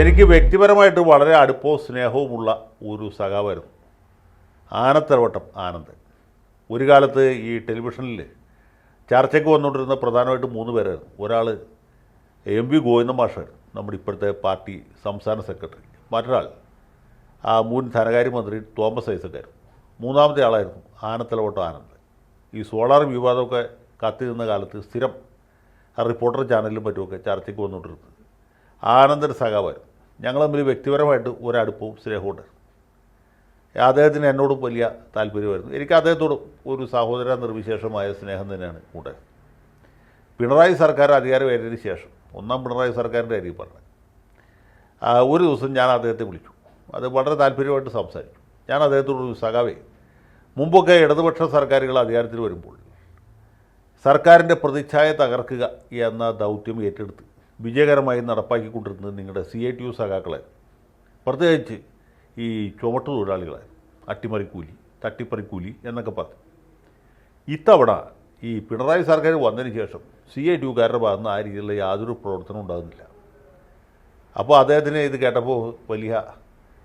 എനിക്ക് വ്യക്തിപരമായിട്ട് വളരെ അടുപ്പവും സ്നേഹവുമുള്ള ഒരു സഖാവായിരുന്നു. ആനത്തറവട്ടം ആനന്ദ്. ഒരു കാലത്ത് ഈ ടെലിവിഷനിൽ ചർച്ചയ്ക്ക് വന്നുകൊണ്ടിരുന്ന പ്രധാനമായിട്ട് മൂന്ന് പേരായിരുന്നു. ഒരാൾ എം വി ഗോവിന്ദ മാഷായിരുന്നു നമ്മുടെ ഇപ്പോഴത്തെ പാർട്ടി സംസ്ഥാന സെക്രട്ടറി. മറ്റൊരാൾ ആ മുൻ ധനകാര്യമന്ത്രി തോമസ് ഐസക്കായിരുന്നു മൂന്നാമത്തെ ആളായിരുന്നു ആനത്തലവട്ടം ആനന്ദ്. ഈ സോളാർ വിവാദമൊക്കെ കത്തി നിന്ന കാലത്ത് സ്ഥിരം റിപ്പോർട്ടർ ചാനലിലും മറ്റുമൊക്കെ ചർച്ചയ്ക്ക് വന്നുകൊണ്ടിരുന്നത്. ആനന്ദൻ സഖാവായിരുന്നു ഞങ്ങൾ തമ്മിൽ വ്യക്തിപരമായിട്ട് ഒരടുപ്പവും സ്നേഹമുണ്ട് അദ്ദേഹത്തിന് എന്നോടും വലിയ താല്പര്യമായിരുന്നു. എനിക്ക് അദ്ദേഹത്തോടും ഒരു സഹോദര നിർവിശേഷമായ സ്നേഹം തന്നെയാണ് ഉണ്ടായത് പിണറായി സർക്കാർ അധികാരമേറ്റതിന് ശേഷം ഒന്നാം പിണറായി സർക്കാരിന്റെ കാര്യം പറഞ്ഞത് ഒരു ദിവസം ഞാൻ അദ്ദേഹത്തെ വിളിച്ചു. അത് വളരെ താല്പര്യമായിട്ട് സംസാരിച്ചു. ഞാൻ അദ്ദേഹത്തോട് ഒരു സഖാവേ മുമ്പൊക്കെ ഇടതുപക്ഷ സർക്കാരുകൾ അധികാരത്തിൽ വരുമ്പോൾ സർക്കാരിന്റെ പ്രതിച്ഛായ തകർക്കുക എന്ന ദൗത്യം ഏറ്റെടുത്ത് വിജയകരമായി നടപ്പാക്കിക്കൊണ്ടിരുന്നത് നിങ്ങളുടെ സി ഐ ടി യു സഖാക്കളെ. പ്രത്യേകിച്ച് ഈ ചുമട്ടു തൊഴിലാളികളെ അട്ടിമറിക്കൂലി തട്ടിപ്പറിക്കൂലി എന്നൊക്കെ പറഞ്ഞു. ഇത്തവണ ഈ പിണറായി സർക്കാർ വന്നതിന് ശേഷം സി ഐ ടി യുക്കാരുടെ ഭാഗത്ത് ആ രീതിയിലുള്ള യാതൊരു പ്രവർത്തനം ഉണ്ടാകുന്നില്ല. അപ്പോൾ അദ്ദേഹത്തിന് ഇത് കേട്ടപ്പോൾ വലിയ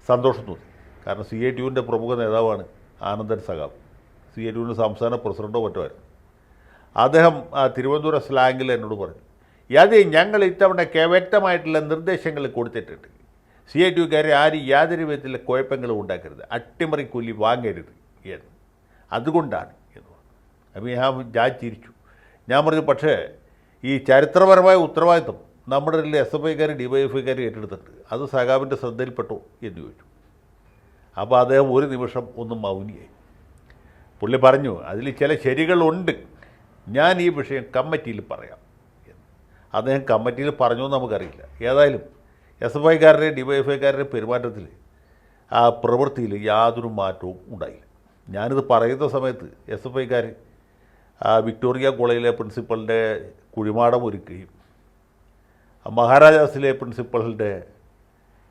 സന്തോഷം തോന്നി. കാരണം സി ഐ ടി യുവിന്റെ പ്രമുഖ നേതാവാണ് ആനന്ദൻ സഖാവ്. സി ഐ ടി യുവിന്റെ സംസ്ഥാന പ്രസിഡന്റോ മറ്റോ ആയിരുന്നു. അദ്ദേഹം തിരുവനന്തപുരം സ്ലാങ്ങിൽ എന്നോട് പറഞ്ഞു അതെ ഞങ്ങൾ ഇത്തവണ വ്യക്തമായിട്ടുള്ള നിർദ്ദേശങ്ങൾ കൊടുത്തിട്ടുണ്ട്. സി ഐ ടി യുക്കാരെ ആരും യാതൊരു വിധത്തിലുള്ള കുഴപ്പങ്ങളും ഉണ്ടാക്കരുത്. അട്ടിമറി കൂലി വാങ്ങരുത് എന്ന്. അതുകൊണ്ടാണ് എന്ന്. അപ്പോൾ ഞാൻ ഞാൻ ചിരിച്ചു. ഞാൻ പറഞ്ഞു പക്ഷേ ഈ ചരിത്രപരമായ ഉത്തരവാദിത്വം നമ്മുടെ എസ് എഫ് ഐക്കാർ ഡി വൈ എഫ് ഐക്കാർ ഏറ്റെടുത്തിട്ടുണ്ട്. അത് സഖാവിന്റെ ശ്രദ്ധയിൽപ്പെട്ടു എന്ന് ചോദിച്ചു. അപ്പോൾ അദ്ദേഹം ഒരു നിമിഷം ഒന്ന് മൗനിയായി. പുള്ളി പറഞ്ഞു അതിൽ ചില ശരികളുണ്ട്. ഞാൻ ഈ വിഷയം കമ്മിറ്റിയിൽ പറയാം. അദ്ദേഹം കമ്മിറ്റിയിൽ പറഞ്ഞു എന്ന് നമുക്കറിയില്ല. ഏതായാലും എസ് എഫ് ഐക്കാരുടെ ഡി വൈ എഫ് ഐക്കാരുടെ പെരുമാറ്റത്തിൽ ആ പ്രവൃത്തിയിൽ യാതൊരു മാറ്റവും ഉണ്ടായില്ല. ഞാനിത് പറയുന്ന സമയത്ത് എസ് എഫ് ഐക്കാർ വിക്ടോറിയ കോളേജിലെ പ്രിൻസിപ്പളിന്റെ കുഴിമാടം ഒരുക്കുകയും മഹാരാജാസിലെ പ്രിൻസിപ്പളിന്റെ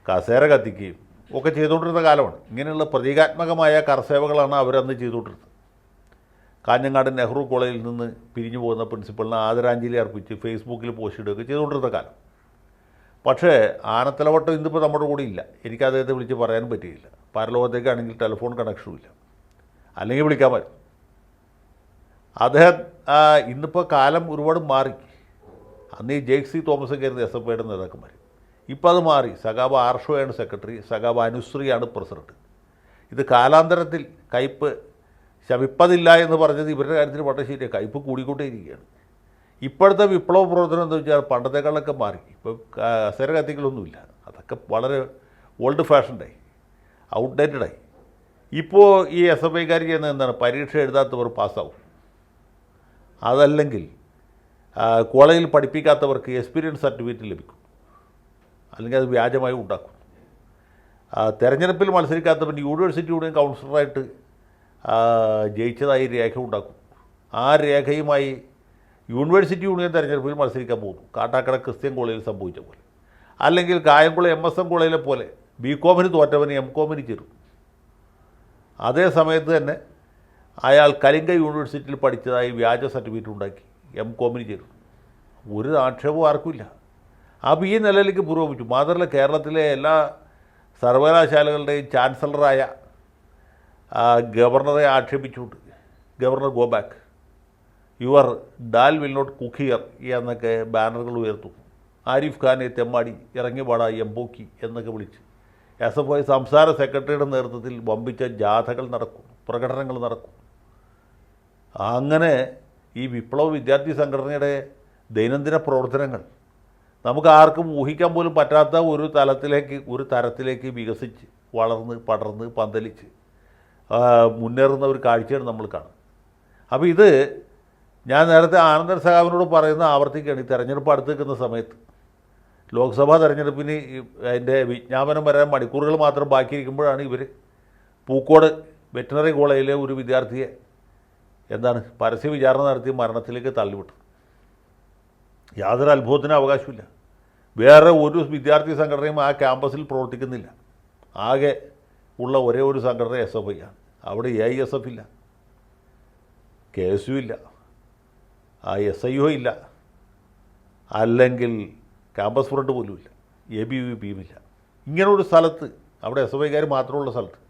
കസേര കത്തിക്കുകയും ഒക്കെ ചെയ്തുകൊണ്ടിരുന്ന കാലമാണ്. ഇങ്ങനെയുള്ള പ്രതീകാത്മകമായ കർസേവകളാണ് അവരന്ന് ചെയ്തുകൊണ്ടിരുന്നത്. കാഞ്ഞങ്ങാട് നെഹ്റു കോളേജിൽ നിന്ന് പിരിഞ്ഞു പോകുന്ന പ്രിൻസിപ്പളിന് ആദരാഞ്ജലി അർപ്പിച്ച് ഫേസ്ബുക്കിൽ പോസ്റ്റ് ഇടുകയൊക്കെ ചെയ്തുകൊണ്ടിരുന്ന കാലം. പക്ഷേ ആനത്തലവട്ടം ഇന്നിപ്പോൾ നമ്മുടെ കൂടെ ഇല്ല. എനിക്ക് അദ്ദേഹത്തെ വിളിച്ച് പറയാനും പറ്റിയില്ല. പരലോകത്തേക്കാണെങ്കിൽ ടെലിഫോൺ കണക്ഷനും ഇല്ല. അല്ലെങ്കിൽ വിളിക്കാൻ പറ്റും. അദ്ദേഹം ഇന്നിപ്പോൾ കാലം ഒരുപാട് മാറി. അന്ന് ഈ ജെയ്സി തോമസ് കയറി എസ് എഫ് ഐയുടെ നേതാക്കന്മാർ ഇപ്പോൾ അത് മാറി. സഖാബ് ആർഷോയാണ് സെക്രട്ടറി സഖാബ് അനുശ്രീയാണ് പ്രസിഡന്റ് ഇത് കാലാന്തരത്തിൽ കയ്പ് ശമിപ്പതില്ല എന്ന് പറഞ്ഞത് ഇവരുടെ കാര്യത്തിൽ വളരെ ശരിയാണ് കയ്പ് കൂടിക്കൊണ്ടേയിരിക്കുകയാണ്. ഇപ്പോഴത്തെ വിപ്ലവ പ്രവർത്തനം എന്ന് വെച്ചാൽ പണ്ടത്തെക്കാളൊക്കെ മാറി. ഇപ്പോൾ കസേര കത്തികളൊന്നുമില്ല അതൊക്കെ വളരെ ഓൾഡ് ഫാഷൻഡായി ഔട്ട്ഡേറ്റഡായി ഇപ്പോൾ ഈ എസ് എഫ് ഐക്കാർ ചെയ്യുന്നത് എന്താണ്? പരീക്ഷ എഴുതാത്തവർ പാസ്സാവും. അതല്ലെങ്കിൽ കോളേജിൽ പഠിപ്പിക്കാത്തവർക്ക് എക്സ്പീരിയൻസ് സർട്ടിഫിക്കറ്റ് ലഭിക്കും. അല്ലെങ്കിൽ അത് വ്യാജമായി ഉണ്ടാക്കും. തെരഞ്ഞെടുപ്പിൽ മത്സരിക്കാത്തവൻ യൂണിവേഴ്സിറ്റിയുടെയും കൗൺസിലറായിട്ട് ജയിച്ചതായി രേഖ ഉണ്ടാക്കും. ആ രേഖയുമായി യൂണിവേഴ്സിറ്റി യൂണിയൻ തെരഞ്ഞെടുപ്പിൽ മത്സരിക്കാൻ പോകുന്നു. കാട്ടാക്കട ക്രിസ്ത്യൻ കോളേജിൽ സംഭവിച്ച പോലെ. അല്ലെങ്കിൽ കായംകുളം എം എസ് എം കോളേജിലെ പോലെ ബി കോമിന് തോറ്റവന് എം കോമിന് ചേരും. അതേ സമയത്ത് തന്നെ അയാൾ കലിംഗ യൂണിവേഴ്സിറ്റിയിൽ പഠിച്ചതായി വ്യാജ സർട്ടിഫിക്കറ്റ് ഉണ്ടാക്കി എം കോമിന് ചേരും. ഒരു ആക്ഷേപവും ആർക്കുമില്ല. അപ്പോൾ ഈ നിലയിലേക്ക് പുരോഗമിച്ചു. മാത്രമല്ല കേരളത്തിലെ എല്ലാ സർവകലാശാലകളുടെയും ചാൻസലറായ ഗവർണറെ ആക്ഷേപിച്ചുകൊണ്ട്. Governor go back. Your dal will not cook here എന്നൊക്കെ ബാനറുകൾ ഉയർത്തും. ആരിഫ് ഖാനെ തെമ്മാടി ഇറങ്ങി പാടാ എംബോക്കി എന്നൊക്കെ വിളിച്ച്. എസ് എഫ് ഐ സംസ്ഥാന സെക്രട്ടറിയുടെ നേതൃത്വത്തിൽ വമ്പിച്ച ജാഥകൾ നടക്കും പ്രകടനങ്ങൾ നടക്കും. അങ്ങനെ ഈ വിപ്ലവ വിദ്യാർത്ഥി സംഘടനയുടെ ദൈനംദിന പ്രവർത്തനങ്ങൾ നമുക്ക് ആർക്കും ഊഹിക്കാൻ പോലും പറ്റാത്ത ഒരു തലത്തിലേക്ക് ഒരു തരത്തിലേക്ക് വികസിച്ച് വളർന്ന് പടർന്ന് പന്തലിച്ച് മുന്നേറുന്ന ഒരു കാഴ്ചയാണ് നമ്മൾ കാണുന്നത്. അപ്പോൾ ഇത് ഞാൻ നേരത്തെ ആനന്ദൻ സഹാബിനോട് പറയുന്ന ആവർത്തിക്കുകയാണ്. ഈ തെരഞ്ഞെടുപ്പ് അടുത്ത് നിൽക്കുന്ന സമയത്ത് ലോക്സഭാ തെരഞ്ഞെടുപ്പിന് അതിന്റെ വിജ്ഞാപനം വരാൻ മണിക്കൂറുകൾ മാത്രം ബാക്കിയിരിക്കുമ്പോഴാണ് ഇവർ പൂക്കോട് വെറ്റിനറി കോളേജിലെ ഒരു വിദ്യാർത്ഥിയെ എന്താണ് പരസ്യ വിചാരണ നടത്തി മരണത്തിലേക്ക് തള്ളിവിട്ടു യാതൊരു അത്ഭുതത്തിനും അവകാശമില്ല. വേറെ ഒരു വിദ്യാർത്ഥി സംഘടനയും ആ ക്യാമ്പസിൽ പ്രവർത്തിക്കുന്നില്ല. ആകെ ഉള്ള ഒരേ ഒരു സംഘടന എസ് എഫ് ഐ ആണ് അവിടെ എ ഐ എസ് എഫ് ഇല്ല. കെ എസ് യു ഇല്ല. ആ എസ് ഐ ഒ ഇല്ല. അല്ലെങ്കിൽ ക്യാമ്പസ് ഫ്രണ്ട് പോലും ഇല്ല. എ ബി വി പിയും ഇല്ല. ഇങ്ങനൊരു സ്ഥലത്ത് അവിടെ എസ് എഫ് ഐക്കാർ മാത്രമുള്ള സ്ഥലത്ത്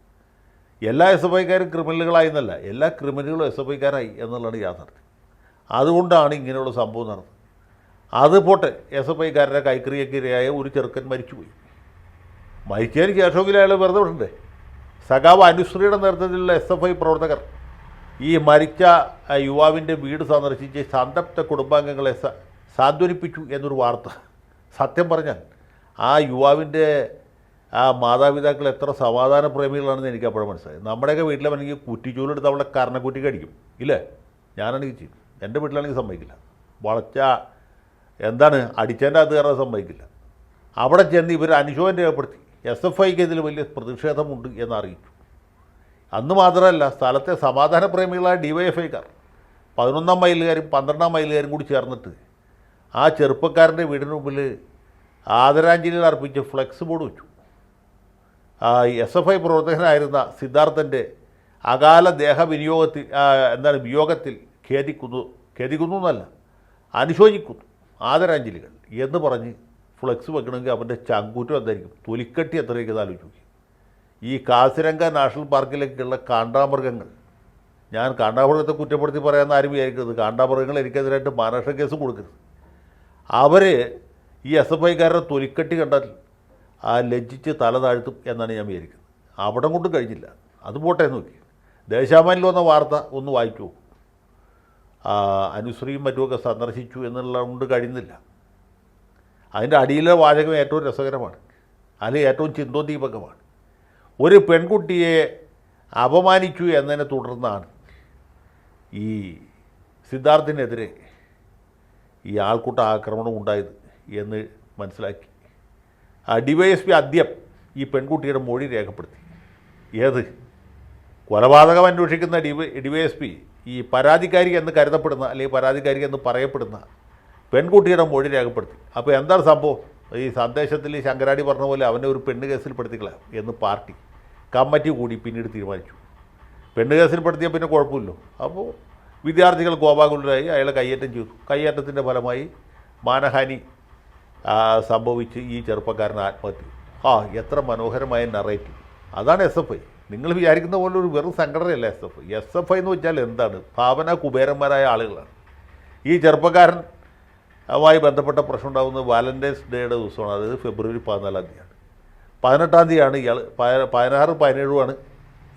എല്ലാ എസ് എഫ് ഐക്കാരും ക്രിമിനലുകളായി എന്നല്ല എല്ലാ ക്രിമിനലുകളും എസ് എഫ് ഐക്കാരായി എന്നുള്ളതാണ് യാഥാർത്ഥ്യം. അതുകൊണ്ടാണ് ഇങ്ങനെയുള്ള സംഭവം നടന്നത്. അത് പോട്ടെ എസ് എഫ് ഐക്കാരുടെ കൈക്രിയക്കിരയായ ഒരു ചെറുക്കൻ മരിച്ചുപോയി. മരിച്ചതിന് ശേഷമെങ്കിലും അയാൾ വെറുതെ വിടണ്ടേ? സഖാവ് അനുശ്രീയുടെ നേതൃത്വത്തിലുള്ള എസ് എഫ് ഐ പ്രവർത്തകർ ഈ മരിച്ച യുവാവിന്റെ വീട് സന്ദർശിച്ച് സന്തപ്ത കുടുംബാംഗങ്ങളെ സാന്ത്വനിപ്പിച്ചു എന്നൊരു വാർത്ത. സത്യം പറഞ്ഞാൽ ആ യുവാവിന്റെ ആ മാതാപിതാക്കൾ എത്ര സമാധാന പ്രേമികളാണെന്ന് എനിക്ക് അപ്പോഴും മനസ്സിലായി നമ്മുടെയൊക്കെ വീട്ടിലാണെങ്കിൽ കുറ്റിച്ചൂലെടുത്ത് അവളെ കർണക്കുറ്റി കടിക്കും ഇല്ലേ? ഞാനാണെങ്കിൽ ചെയ്യും. എന്റെ വീട്ടിലാണെങ്കിൽ സമ്മതിക്കില്ല. വളച്ച എന്താണ് അടിച്ചതിന്റെ അത് കയറാൻ സമ്മതിക്കില്ല. അവിടെ ചെന്ന് ഇവർ അനുശോചനം രേഖപ്പെടുത്തി. എസ് എഫ് ഐക്ക് ഇതിൽ വലിയ പ്രതിഷേധമുണ്ട് എന്നറിയിച്ചു. അന്ന് മാത്രമല്ല സ്ഥലത്തെ സമാധാന പ്രേമികളായ ഡി വൈ എഫ് ഐക്കാർ പതിനൊന്നാം മൈലുകാരും പന്ത്രണ്ടാം മൈലുകാരും കൂടി ചേർന്നിട്ട് ആ ചെറുപ്പക്കാരന്റെ വീടിന് മുമ്പിൽ ആദരാഞ്ജലികൾ അർപ്പിച്ച് ഫ്ലെക്സ് ബോർഡ് വെച്ചു. എസ് എഫ് ഐ പ്രവർത്തകനായിരുന്ന സിദ്ധാർത്ഥന്റെ അകാല ദേഹവിനിയോഗത്തിൽ എന്താണ് വിയോഗത്തിൽ ഖേദിക്കുന്നു ഖേദിക്കുന്നു എന്നല്ല അനുശോചിക്കുന്നു ആദരാഞ്ജലികൾ എന്ന് പറഞ്ഞ് ഫ്ലെക്സ് വെക്കണമെങ്കിൽ അവന്റെ ചങ്കൂറ്റം എന്തായിരിക്കും? തൊലിക്കട്ടി എത്രയൊക്കെ ആലോചിച്ച് നോക്കി. ഈ കാസിരംഗ നാഷണൽ പാർക്കിലേക്കുള്ള കാണ്ടാമൃഗങ്ങൾ. ഞാൻ കാണ്ടാമൃഗത്തെ കുറ്റപ്പെടുത്തി പറയാമെന്ന് ആരും വിചാരിക്കരുത്. കാണ്ടാമൃഗങ്ങൾ എനിക്കെതിരായിട്ട് മാനേഷ കേസ് കൊടുക്കരുത്. അവർ ഈ എസ് എഫ് ഐക്കാരുടെ തൊലിക്കട്ടി കണ്ടാൽ ആ ലജ്ജിച്ച് തല താഴ്ത്തും എന്നാണ് ഞാൻ വിചാരിക്കുന്നത്. അവിടെ കൊണ്ടും കഴിഞ്ഞില്ല. അത് പോട്ടെ നോക്കി. ദേശാമാനിൽ വന്ന വാർത്ത ഒന്ന് വായിച്ചു അനുശ്രീയും മറ്റുമൊക്കെ സന്ദർശിച്ചു എന്നുള്ളതുകൊണ്ട് കഴിയുന്നില്ല അതിന്റെ അടിയിലെ വാചകം ഏറ്റവും രസകരമാണ്. അല്ലെങ്കിൽ ഏറ്റവും ചിന്തോദ്ദീപകമാണ് ഒരു പെൺകുട്ടിയെ അപമാനിച്ചു എന്നതിനെ തുടർന്നാണ് ഈ സിദ്ധാർത്ഥിനെതിരെ ഈ ആൾക്കൂട്ട ആക്രമണം ഉണ്ടായത് എന്ന് മനസ്സിലാക്കി. ആ ഡിവൈഎസ്പി ആദ്യം ഈ പെൺകുട്ടിയുടെ മൊഴി രേഖപ്പെടുത്തി. ഏത്? കൊലപാതകം അന്വേഷിക്കുന്ന ഡി ഡിവൈഎസ്പി ഈ പരാതിക്കാരി എന്ന് കരുതപ്പെടുന്ന അല്ലെങ്കിൽ പരാതിക്കാരി എന്ന് പറയപ്പെടുന്ന പെൺകുട്ടിയുടെ മൊഴി രേഖപ്പെടുത്തി. അപ്പോൾ എന്താണ് സംഭവം? ഈ സന്ദേശത്തിൽ ശങ്കരാടി പറഞ്ഞ പോലെ അവനെ ഒരു പെണ്ണ് കേസിൽ പെടുത്തിക്കളാം എന്ന് പാർട്ടി കമ്മിറ്റി കൂടി പിന്നീട് തീരുമാനിച്ചു. പെണ്ണ് കേസിൽ പെടുത്തിയാൽ പിന്നെ കുഴപ്പമില്ലല്ലോ. അപ്പോൾ വിദ്യാർത്ഥികൾ കോപാകുലരായി അയാളെ കയ്യേറ്റം ചെയ്തു. കയ്യേറ്റത്തിന്റെ ഫലമായി മാനഹാനി സംഭവിച്ച് ഈ ചെറുപ്പക്കാരൻ ആത്മഹത്യ. ആ എത്ര മനോഹരമായ നറേറ്റീവ് അതാണ് എസ് എഫ് ഐ നിങ്ങൾ വിചാരിക്കുന്ന പോലെ ഒരു വെറും സംഘടനയല്ല S F I S F I എന്ന് വെച്ചാൽ എന്താണ്? ഭാവന കുബേരന്മാരായ ആളുകളാണ്. ഈ ചെറുപ്പക്കാരൻ മായി ബന്ധപ്പെട്ട പ്രശ്നം ഉണ്ടാകുന്നത് വാലന്റൈൻസ് ഡേയുടെ ദിവസമാണ്. അതായത് ഫെബ്രുവരി പതിനാലാം തീയതിയാണ്. പതിനെട്ടാം തീയതിയാണ് ഇയാൾ പതിനാറ് പതിനേഴുമാണ്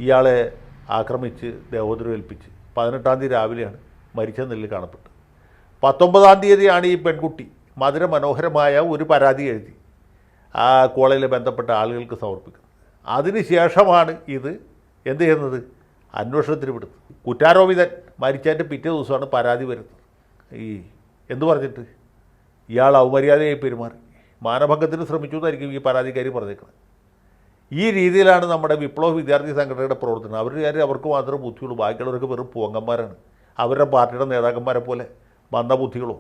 ഇയാളെ ആക്രമിച്ച് ദേഹോദരം ഏൽപ്പിച്ച്. പതിനെട്ടാം തീയതി രാവിലെയാണ് മരിച്ച നിലയിൽ കാണപ്പെട്ടത്. പത്തൊമ്പതാം തീയതിയാണ് ഈ പെൺകുട്ടി മധുര മനോഹരമായ ഒരു പരാതി എഴുതി ആ കോളേജിൽ ബന്ധപ്പെട്ട ആളുകൾക്ക് സമർപ്പിക്കുന്നത്. അതിനുശേഷമാണ് ഇത് എന്ത് ചെയ്യുന്നത്? അന്വേഷണത്തിന് വിടുന്നത്. കുറ്റാരോപിതൻ മരിച്ചതിന്റെ പിറ്റേ ദിവസമാണ് പരാതി വരുന്നത്. ഈ എന്തു പറഞ്ഞിട്ട്? ഇയാൾ ഔമര്യാദയായി പെരുമാറി. മാനഭംഗത്തിന് ശ്രമിച്ചു എന്നായിരിക്കും ഈ പരാതിക്കാരി പറഞ്ഞേക്കുന്നത്. ഈ രീതിയിലാണ് നമ്മുടെ വിപ്ലവ വിദ്യാർത്ഥി സംഘടനയുടെ പ്രവർത്തനം. അവർ കാര്യം അവർക്ക് മാത്രമേ ബുദ്ധിയുള്ളൂ. ബാക്കിയുള്ളവർക്ക് വെറും പൂങ്കന്മാരാണ് അവരുടെ പാർട്ടിയുടെ നേതാക്കന്മാരെ പോലെ വന്ന മന്ദബുദ്ധികളോ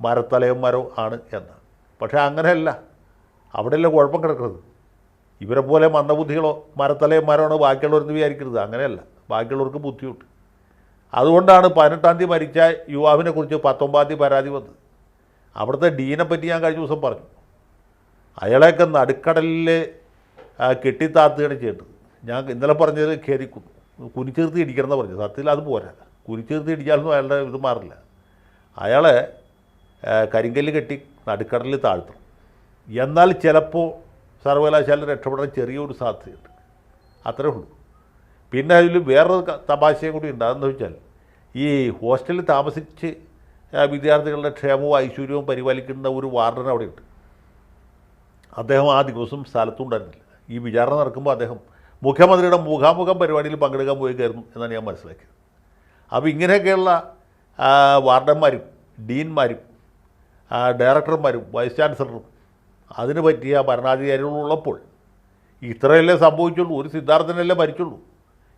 മരത്തലയന്മാരോ ആണ് എന്ന് പക്ഷേ അങ്ങനെയല്ല. അവിടെയല്ല കുഴപ്പം കിടക്കുന്നത്? ഇവരെ പോലെ മന്ദബുദ്ധികളോ മരത്തലയന്മാരാണോ ബാക്കിയുള്ളവരെന്ന് വിചാരിക്കരുത്. അങ്ങനെയല്ല. ബാക്കിയുള്ളവർക്ക് ബുദ്ധിയുണ്ട്. അതുകൊണ്ടാണ് പതിനെട്ടാം തീയതി മരിച്ച യുവാവിനെ കുറിച്ച് പത്തൊമ്പതാം തീയതി പരാതി വന്നത്. അവിടുത്തെ ഡീനെ പറ്റി ഞാൻ കഴിഞ്ഞ ദിവസം പറഞ്ഞു. അയാളെയൊക്കെ നടുക്കടലിൽ കെട്ടിത്താത്തുകയാണ് ചെയ്യേണ്ടത്. ഞാൻ ഇന്നലെ പറഞ്ഞത് കയറി കുനിച്ചീർത്തി ഇടിക്കണം പറഞ്ഞു സത്യത്തിൽ അത് പോരാ. കുനിച്ചീർത്തി ഇടിച്ചാലൊന്നും അയാളുടെ ഇത് മാറില്ല. അയാളെ കരിങ്കല്ല് കെട്ടി നടുക്കടലിൽ താഴ്ത്തണം. എന്നാൽ ചിലപ്പോൾ സർവകലാശാല രക്ഷപ്പെടാൻ ചെറിയൊരു സാധ്യതയുണ്ട്. അത്രേ ഉള്ളൂ. പിന്നെ അതിൽ വേറൊരു തപാശയും കൂടി ഉണ്ട്. അതെന്ന് വെച്ചാൽ ഈ ഹോസ്റ്റലിൽ താമസിച്ച് വിദ്യാർത്ഥികളുടെ ക്ഷേമവും ഐശ്വര്യവും പരിപാലിക്കുന്ന ഒരു വാർഡൻ അവിടെയുണ്ട്. അദ്ദേഹം ആ ദിവസം സ്ഥലത്തുണ്ടായിരുന്നില്ല. ഈ വിചാരണ നടക്കുമ്പോൾ അദ്ദേഹം മുഖ്യമന്ത്രിയുടെ മുഖാമുഖം പരിപാടിയിൽ പങ്കെടുക്കാൻ പോയി കയറുന്നു എന്നാണ് ഞാൻ മനസ്സിലാക്കിയത്. അപ്പോൾ ഇങ്ങനെയൊക്കെയുള്ള വാർഡന്മാരും ഡീൻമാരും ഡയറക്ടർമാരും വൈസ് ചാൻസലറും അതിന് പറ്റിയ ഭരണാധികാരികളുള്ളപ്പോൾ ഇത്രയല്ലേ സംഭവിച്ചുള്ളൂ ഒരു സിദ്ധാർത്ഥനല്ലേ മരിച്ചുള്ളൂ.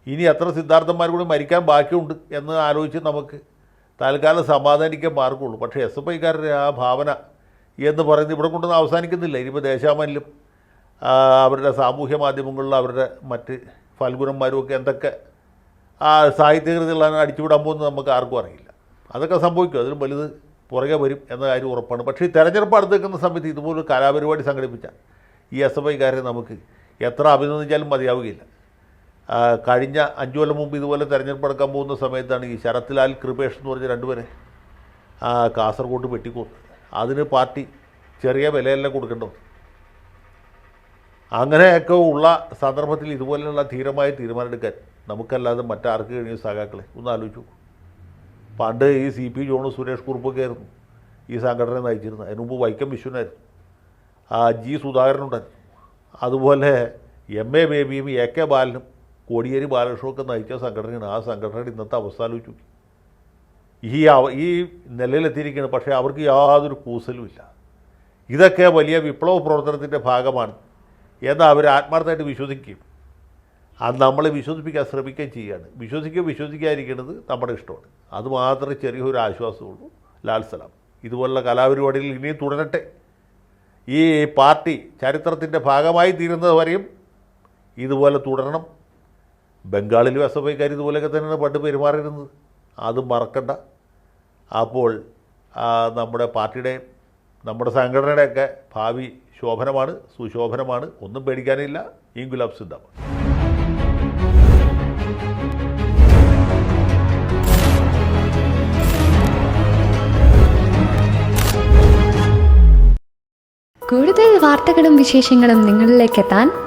ഇനി എത്ര സിദ്ധാർത്ഥന്മാർ കൂടി മരിക്കാൻ ബാക്കിയുണ്ട് എന്ന് ആലോചിച്ച് നമുക്ക് തൽക്കാലം സമാധാനിക്കാൻ മാർഗമുള്ളൂ പക്ഷേ എസ് എഫ് ഐക്കാരുടെ ആ ഭാവന എന്ന് പറയുന്നത് ഇവിടെ കൊണ്ടൊന്നും അവസാനിക്കുന്നില്ല. ഇനിയിപ്പോൾ ദേശാമനിലും അവരുടെ സാമൂഹ്യ മാധ്യമങ്ങളിൽ അവരുടെ മറ്റ് ഫൽഗുണന്മാരും ഒക്കെ എന്തൊക്കെ ആ സാഹിത്യകൃതികളാണ് അടിച്ചുവിടാൻ പോകുന്നത് നമുക്ക് ആർക്കും അറിയില്ല. അതൊക്കെ സംഭവിക്കും. അതിലും വലുത് പുറകെ വരും എന്ന കാര്യം ഉറപ്പാണ്. പക്ഷേ ഈ തെരഞ്ഞെടുപ്പ് അടുത്ത് നിൽക്കുന്ന സമയത്ത് ഇതുപോലൊരു കലാപരിപാടി സംഘടിപ്പിച്ചാൽ ഈ എസ് എഫ് ഐക്കാരെ നമുക്ക് എത്ര അഭിനന്ദിച്ചാലും മതിയാവുകയില്ല. കഴിഞ്ഞ അഞ്ചു കൊല്ലം മുമ്പ് ഇതുപോലെ തെരഞ്ഞെടുപ്പ് നടക്കാൻ പോകുന്ന സമയത്താണ് ഈ ശരത്ലാൽ കൃപേഷ് എന്ന് പറഞ്ഞ രണ്ടുപേരെ കാസർഗോഡ് വെട്ടിക്കൊന്നു അതിന് പാർട്ടി ചെറിയ വിലയെല്ലാം കൊടുക്കേണ്ടത് അങ്ങനെയൊക്കെ ഉള്ള സന്ദർഭത്തിൽ ഇതുപോലെയുള്ള ധീരമായ തീരുമാനമെടുക്കാൻ നമുക്കല്ലാതെ മറ്റാർക്ക് കഴിഞ്ഞ സഖാക്കളെ? ഒന്ന് ആലോചിച്ചു. പണ്ട് ഈ സി പി ജോണും സുരേഷ് കുറുപ്പൊക്കെ ആയിരുന്നു ഈ സംഘടന നയിച്ചിരുന്നത്. അതിനുമുമ്പ് വൈക്കം വിശ്വനായിരുന്നു. ജി സുധാകരനുണ്ടായിരുന്നു. അതുപോലെ എം എ ബേബിയും എ കെ ബാലനും കോടിയേരി ബാലകൃഷ്ണൊക്കെ നയിച്ച സംഘടനയാണ്. ആ സംഘടനയുടെ ഇന്നത്തെ അവസ്ഥ ആലോചിച്ചു ഈ ഈ നിലയിലെത്തിയിരിക്കുകയാണ്. പക്ഷേ അവർക്ക് യാതൊരു കൂസലുമില്ല. ഇതൊക്കെ വലിയ വിപ്ലവ പ്രവർത്തനത്തിന്റെ ഭാഗമാണ്. എന്ന് അവർ ആത്മാർത്ഥമായിട്ട് വിശ്വസിക്കുകയും അത് നമ്മളെ വിശ്വസിപ്പിക്കാൻ ശ്രമിക്കുകയും ചെയ്യുകയാണ്. വിശ്വസിക്കുക വിശ്വസിക്കാതിരിക്കുന്നത് നമ്മുടെ ഇഷ്ടമാണ്. അതുമാത്രമേ ചെറിയൊരു ആശ്വാസമുള്ളൂ. ലാൽ സലാം. ഇതുപോലുള്ള കലാപരിപാടികൾ ഇനിയും തുടരട്ടെ. ഈ പാർട്ടി ചരിത്രത്തിന്റെ ഭാഗമായി തീരുന്നത് വരെയും ഇതുപോലെ തുടരണം. ബംഗാളിലും എസ് എഫ് ഐക്കാർ ഇതുപോലെയൊക്കെ തന്നെയാണ് പണ്ട് പെരുമാറിയിരുന്നത്. അത് മറക്കണ്ട. അപ്പോൾ നമ്മുടെ പാർട്ടിയുടെ നമ്മുടെ സംഘടനയുടെയൊക്കെ ഭാവി ശോഭനമാണ് സുശോഭനമാണ്. ഒന്നും പേടിക്കാനില്ല. ഈ ഗുലാബ് സിദ്ധം കൂടുതൽ വാർത്തകളും വിശേഷങ്ങളും നിങ്ങളിലേക്ക് എത്താൻ